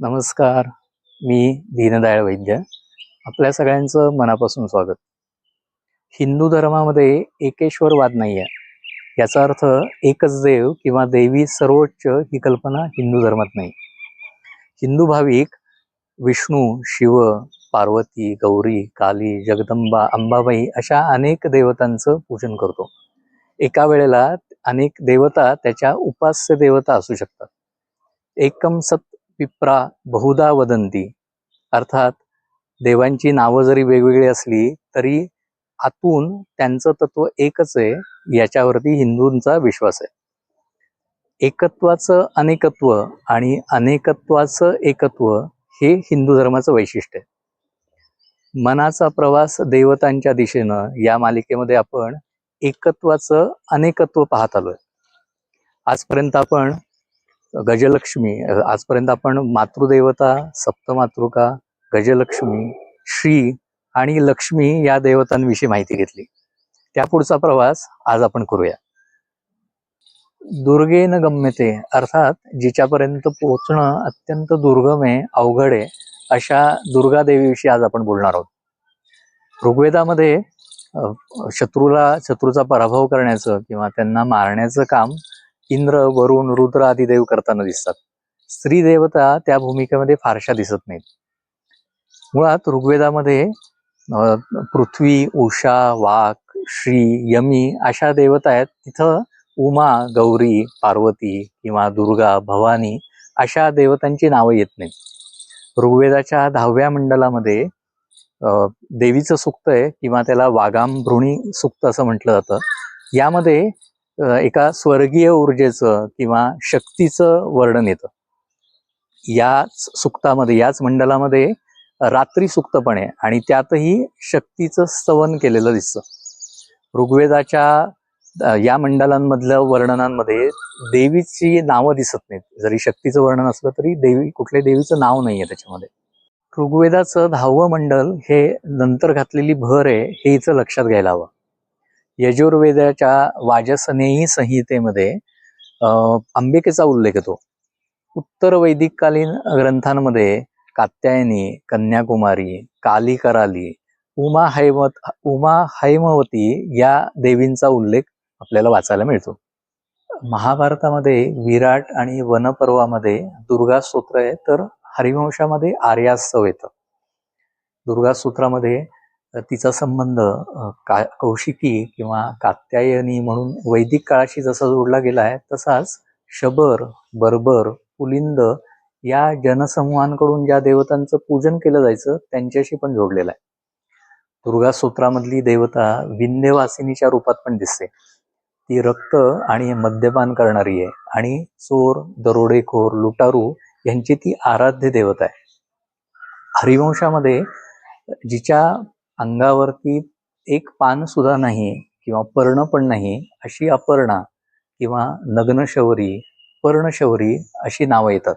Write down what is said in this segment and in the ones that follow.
नमस्कार मी दीनदयाळ वैद्य. आपल्या सगळ्यांचं मनापासून स्वागत. हिंदू धर्मामध्ये एकेश्वरवाद नाही आहे याचा अर्थ एकच देव किंवा देवी सर्वोच्च ही कल्पना हिंदू धर्मात नाही. हिंदू भाविक विष्णू शिव पार्वती गौरी काली जगदंबा अंबाबाई अशा अनेक देवतांचं पूजन करतो. एका वेळेला अनेक देवता त्याच्या उपास्य देवता असू शकतात. एकम सत पिप्रा बहुधा वदंती. अर्थात देवांची नावं जरी वेगवेगळी असली तरी आतून त्यांचं तत्व एकच आहे याच्यावरती हिंदूंचा विश्वास आहे. एकत्वाचं अनेकत्व आणि अनेकत्वाचं एकत्व हे हिंदू धर्माचं वैशिष्ट्य आहे. मनाचा प्रवास देवतांच्या दिशेनं या मालिकेमध्ये आपण एकत्वाचं अनेकत्व पाहत आलोय. आजपर्यंत आपण गजलक्ष्मी. आजपर्यंत आपण मातृदेवता सप्तमातृका गजलक्ष्मी श्री आणि लक्ष्मी या देवतांविषयी माहिती घेतली. त्या पुढचा प्रवास आज आपण करूया. दुर्गेन गम्यते अर्थात जिच्यापर्यंत पोहोचणं अत्यंत दुर्गम आहे अवघड आहे अशा दुर्गा देवीविषयी आज आपण बोलणार आहोत. ऋग्वेदामध्ये शत्रूला शत्रूचा पराभव करण्याचं किंवा त्यांना मारण्याचं काम इंद्र वरुण रुद्र आदी देव करताना दिसतात. स्त्री देवता त्या भूमिकेमध्ये फारशा दिसत नाहीत. मुळात ऋग्वेदामध्ये पृथ्वी उषा वाक श्री यमी अशा देवता आहेत. तिथं उमा गौरी पार्वती किंवा दुर्गा भवानी अशा देवतांची नावं येत नाहीत. ऋग्वेदाच्या दहाव्या मंडलामध्ये देवीचं सुक्त आहे किंवा त्याला वागामभृणी सुक्त असं म्हटलं जातं. यामध्ये एका स्वर्गीय ऊर्जेचं किंवा शक्तीचं वर्णन येतं. याच सुक्तामध्ये याच मंडलामध्ये रात्री सुक्तपणे आणि त्यातही शक्तीचं स्तवन केलेलं दिसतं. ऋग्वेदाच्या या मंडलांमधल्या वर्णनांमध्ये देवीची नावं दिसत नाहीत. जरी शक्तीचं वर्णन असलं तरी देवी कुठल्या देवीचं नाव नाहीये त्याच्यामध्ये. ऋग्वेदाचं दहावं मंडल हे नंतर घातलेली भर आहे हे इथं लक्षात घ्यायला हवं. यजुर्वेदाच्या वाजसनेयी संहितेमध्ये अं, अंबिकेचा उल्लेख येतो. उत्तर वैदिककालीन ग्रंथांमध्ये कात्यायनी कन्याकुमारी काली कराली उमा हैमत उमा हैमवती या देवींचा उल्लेख आपल्याला वाचायला मिळतो. महाभारतामध्ये विराट आणि वनपर्वामध्ये दुर्गा स्तोत्र आहे तर हरिवंशामध्ये आर्यास्तव येतं. दुर्गासूत्रामध्ये तर तिचा संबंध का कौशिकी किंवा कात्यायनी म्हणून वैदिक काळाशी जसा जोडला गेला आहे तसाच शबर बर्बर पुलिंद या जनसमूहांकडून ज्या देवतांचं पूजन केलं जायचं त्यांच्याशी पण जोडलेला आहे. दुर्गा स्तोत्रामधली देवता विंध्यवासिनीच्या रूपात पण दिसते. ती रक्त आणि मद्यपान करणारी आहे आणि चोर दरोडेखोर लुटारू यांची ती आराध्य देवता आहे. हरिवंशामध्ये जिच्या अंगावरती एक पान सुद्धा नाही किंवा पर्ण पण नाही अशी अपर्णा किंवा नग्नशौरी पर्णशौरी अशी नावं येतात.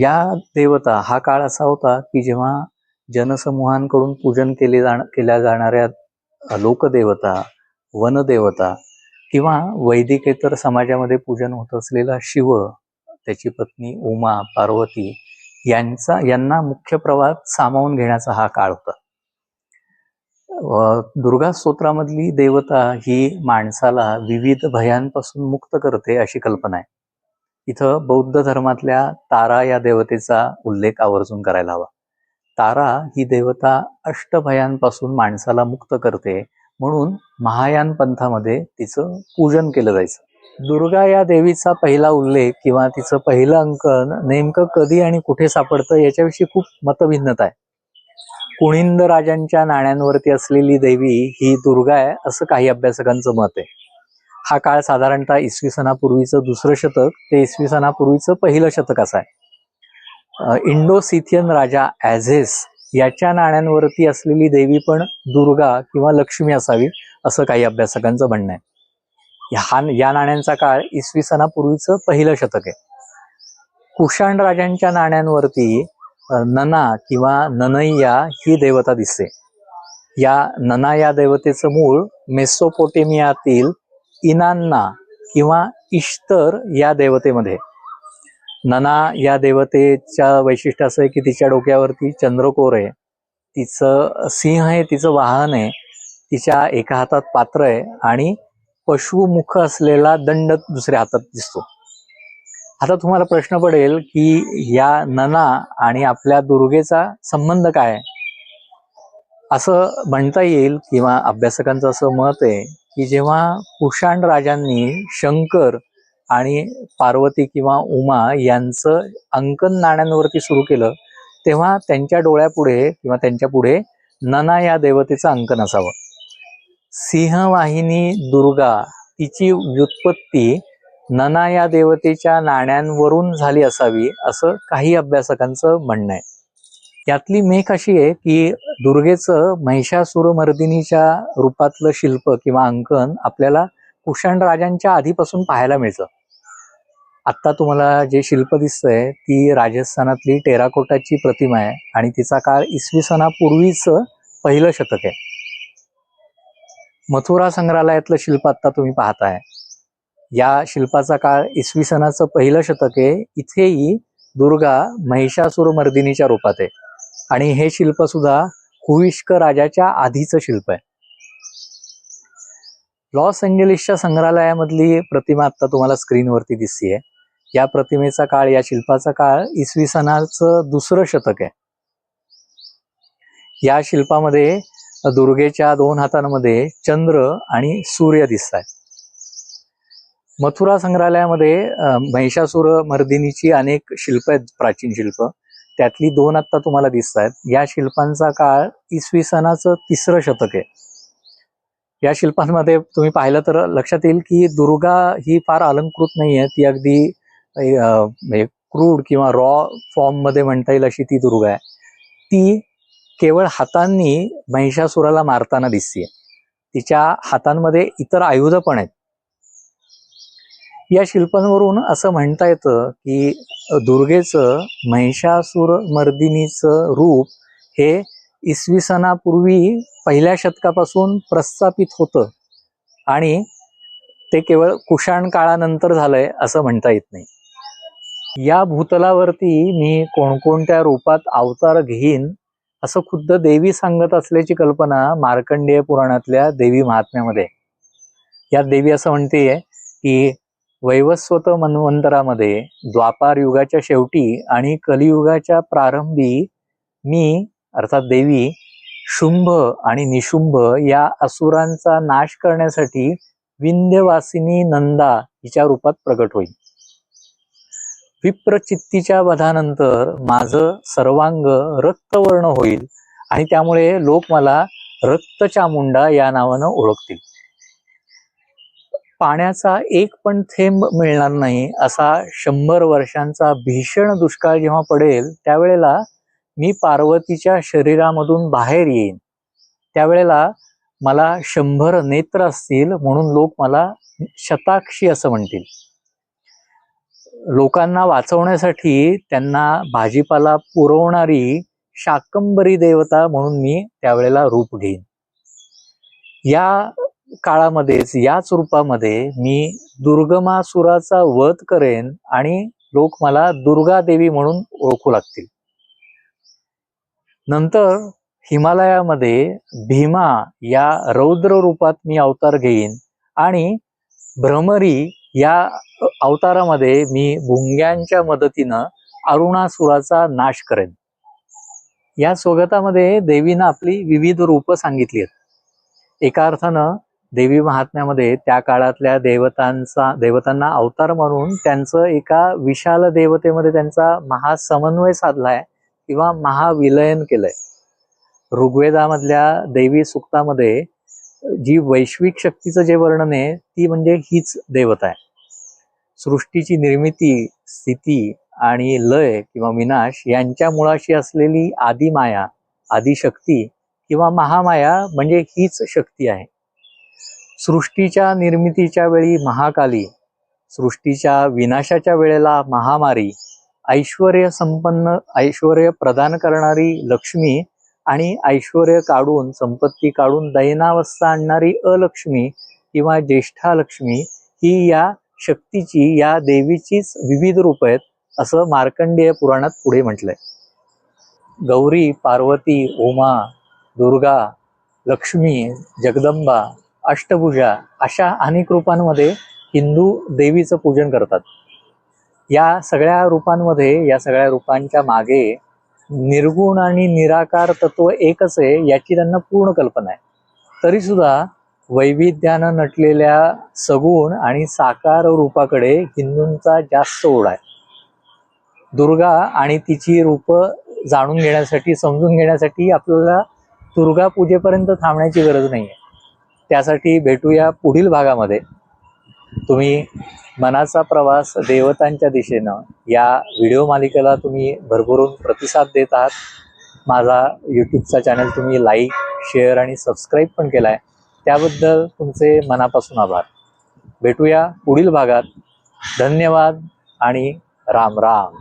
या देवता हा काळ असा होता की जेव्हा जनसमूहांकडून पूजन केले जाण केल्या जाणाऱ्या लोकदेवता वनदेवता किंवा वैदिकेतर समाजामध्ये पूजन होत असलेला शिव त्याची पत्नी उमा पार्वती यांचा यांना मुख्य प्रवाहात सामावून घेण्याचा हा काळ होता. दुर्गा स्तोत्रामधली देवता ही माणसाला विविध भयांपासून मुक्त करते अशी कल्पना आहे. इथं बौद्ध धर्मातल्या तारा या देवतेचा उल्लेख आवर्जून करायला हवा. तारा ही देवता अष्टभयांपासून माणसाला मुक्त करते म्हणून महायान पंथामध्ये तिचं पूजन केलं जायचं. दुर्गा या देवीचा पहिला उल्लेख किंवा तिचं पहिलं अंकन नेमकं कधी आणि कुठे सापडतं याच्याविषयी खूप मतभिन्नता आहे. कुणिंद राजांच्या नाण्यांवरती असलेली देवी ही दुर्गा आहे असं काही अभ्यासकांचं मत आहे. हा काळ साधारणतः इसवी सणापूर्वीचं दुसरं शतक ते इसवी सणापूर्वीचं पहिलं शतक असं आहे. इंडो सिथियन राजा ॲझेस याच्या नाण्यांवरती असलेली देवी पण दुर्गा किंवा लक्ष्मी असावी असं काही अभ्यासकांचं म्हणणं आहे. ह्या या नाण्यांचा काळ इसवी सणापूर्वीचं पहिलं शतक आहे. कुशाण राजांच्या नाण्यांवरती नना किंवा ननैया ही देवता दिसते. या नना या देवतेचं मूळ मेसोपोटेमियातील इनान्ना किंवा इश्तर या देवतेमध्ये. नना या देवतेच्या वैशिष्ट्य असं आहे की तिच्या डोक्यावरती चंद्रकोर आहे. तिचं सिंह आहे तिचं वाहन आहे. तिच्या एका हातात पात्र आहे आणि पशुमुख असलेला दंड दुसऱ्या हातात दिसतो. आता तुम्हाला प्रश्न पडेल की या नना आणि आपल्या दुर्गेचा संबंध काय? असं म्हणता येईल किंवा अभ्यासकांचं असं मत आहे की जेव्हा कुशाण राजांनी शंकर आणि पार्वती किंवा उमा यांचं अंकन नाण्यांवरती सुरू केलं तेव्हा त्यांच्या डोळ्यापुढे किंवा त्यांच्या पुढे नना या देवतेचं अंकन असावं. सिंहवाहिनी दुर्गा तिची व्युत्पत्ती नना या देवतेच्या नाण्यांवरून झाली असावी असं काही अभ्यासकांचं म्हणणं आहे. यातली मेख अशी आहे की दुर्गेचं महिषासुरमर्दिनीच्या रूपातलं शिल्प किंवा अंकन आपल्याला कुशाण राजांच्या आधीपासून पाहायला मिळतं. आत्ता तुम्हाला जे शिल्प दिसतंय ती राजस्थानातली टेराकोटाची प्रतिमा आहे आणि तिचा काळ इसवी सणापूर्वीच पहिलं शतक आहे. मथुरा संग्रहालयातलं शिल्प आता तुम्ही पाहताय. या शिल्पाचा काळ इसवी सणाचं पहिलं शतक आहे. इथेही दुर्गा महिषासुरमर्दिनीच्या रूपात आहे. आणि हे शिल्प सुद्धा हुविष्क राजाच्या आधीचं शिल्प आहे. लॉस एंजेलिसच्या संग्रहालयामधली प्रतिमा आता तुम्हाला स्क्रीनवरती दिसतीये. या प्रतिमेचा काळ या शिल्पाचा काळ इसवी सणाचं दुसरं शतक आहे. या शिल्पामध्ये दुर्गेच्या दोन हातांमध्ये चंद्र आणि सूर्य दिसत मथुरा संग्रहालयामध्ये महिषासुर मर्दिनीची अनेक शिल्प आहेत प्राचीन शिल्प. त्यातली दोन आत्ता तुम्हाला दिसत आहेत या शिल्पांचा काळ इसवी सणाचं तिसरं शतक आहे. या शिल्पांमध्ये तुम्ही पाहिलं तर लक्षात येईल की दुर्गा ही फार अलंकृत नाही आहे. ती अगदी म्हणजे क्रूड किंवा रॉ फॉर्ममध्ये म्हणता येईल अशी ती दुर्गा आहे. ती केवळ हातांनी महिषासुराला मारताना दिसते तिच्या हातांमध्ये इतर आयुध पण आहेत. या शिल्पांवरून असं म्हणता येतं की दुर्गेचं महिषासुर मर्दिनीचं रूप हे इसवी सणापूर्वी पहिल्या शतकापासून प्रस्थापित होतं आणि ते केवळ कुशाण काळानंतर झालंय असं म्हणता येत नाही. या भूतलावरती मी कोणकोणत्या रूपात अवतार घेईन असं खुद्द देवी सांगत असल्याची कल्पना मार्कंडेय पुराणातल्या देवी महात्म्यामध्ये. यात देवी असं म्हणते की वैवस्वत मन्वंतरामध्ये द्वापार युगाच्या शेवटी आणि कलियुगाच्या प्रारंभी मी अर्थात देवी शुंभ आणि निशुंभ या असुरांचा नाश करण्यासाठी विंध्यवासिनी नंदा हिच्या रूपात प्रकट होईल. विप्रचित्तीच्या वधानंतर माझं सर्वांग रक्तवर्ण होईल आणि त्यामुळे लोक मला रक्तचामुंडा या नावानं ओळखतील. पाण्याचा एक पण थेंब मिळणार नाही असा शंभर वर्षांचा भीषण दुष्काळ जेव्हा पडेल त्यावेळेला मी पार्वतीच्या शरीरामधून बाहेर येईन. त्यावेळेला मला शंभर नेत्र असतील म्हणून लोक मला शताक्षी असं म्हणतील. लोकांना वाचवण्यासाठी त्यांना भाजीपाला पुरवणारी शाकंबरी देवता म्हणून मी त्यावेळेला रूप घेईन. या काळामध्येच याच रूपामध्ये मी दुर्गमासुराचा वध करेन आणि लोक मला दुर्गा देवी म्हणून ओळखू लागतील. नंतर हिमालयामध्ये भीमा या रौद्र रूपात मी अवतार घेईन आणि भ्रमरी या अवतारामध्ये मी भुंग्यांच्या मदतीनं अरुणासुराचा नाश करेन. या स्वगतामध्ये देवीनं आपली विविध रूपं सांगितली आहेत. एका अर्थानं देवी महात्म्यामध्ये त्या काळातल्या देवतांचा देवतांना अवतार म्हणून त्यांचं एका विशाल देवतेमध्ये त्यांचा महासमन्वय साधलाय किंवा महाविलयन केलंय. ऋग्वेदामधल्या देवी सुक्तामध्ये जी वैश्विक शक्तीचं जे वर्णन आहे ती म्हणजे हीच देवता आहे. सृष्टीची निर्मिती स्थिती आणि लय किंवा विनाश यांच्या मुळाशी असलेली आदिमाया आदिशक्ती किंवा महामाया म्हणजे हीच शक्ती आहे. सृष्टीच्या निर्मितीच्या वेळी महाकाली सृष्टीच्या विनाशाच्या वेळेला महामारी ऐश्वर्य संपन्न ऐश्वर्य प्रदान करणारी लक्ष्मी आणि ऐश्वर्य काढून संपत्ती काढून दैनावस्था आणणारी अलक्ष्मी किंवा ज्येष्ठा लक्ष्मी ही या शक्तीची या देवीचीच विविध रूप आहेत असं मार्कंडेय पुराणात पुढे म्हटलंय. गौरी पार्वती उमा दुर्गा लक्ष्मी जगदंबा अष्टभुजा अशा अनेक रूपांमध्ये हिंदू देवीचं पूजन करतात. या सगळ्या रूपांमध्ये या सगळ्या रूपांच्या मागे निर्गुण आणि निराकार तत्व एकच आहे याची त्यांना पूर्ण कल्पना आहे. तरी सुद्धा वैविध्यानं नटलेल्या सगुण आणि साकार रूपाकडे हिंदूंचा जास्त ओढ आहे. दुर्गा आणि तिची रूप जाणून घेण्यासाठी समजून घेण्यासाठी आपल्याला दुर्गा पूजेपर्यंत थांबण्याची गरज नाही आहे त्यासाठी भेटूया पुढील भागामध्ये. तुम्ही मनाचा प्रवास देवतांच्या दिशेनं या व्हिडिओ मालिकेला तुम्ही भरभरून प्रतिसाद देत आहात. माझा यूट्यूबचा चॅनल तुम्ही लाईक शेअर आणि सबस्क्राईब पण केला आहे त्याबद्दल तुमचे मनापासून आभार. भेटूया पुढील भागात. धन्यवाद आणि राम राम.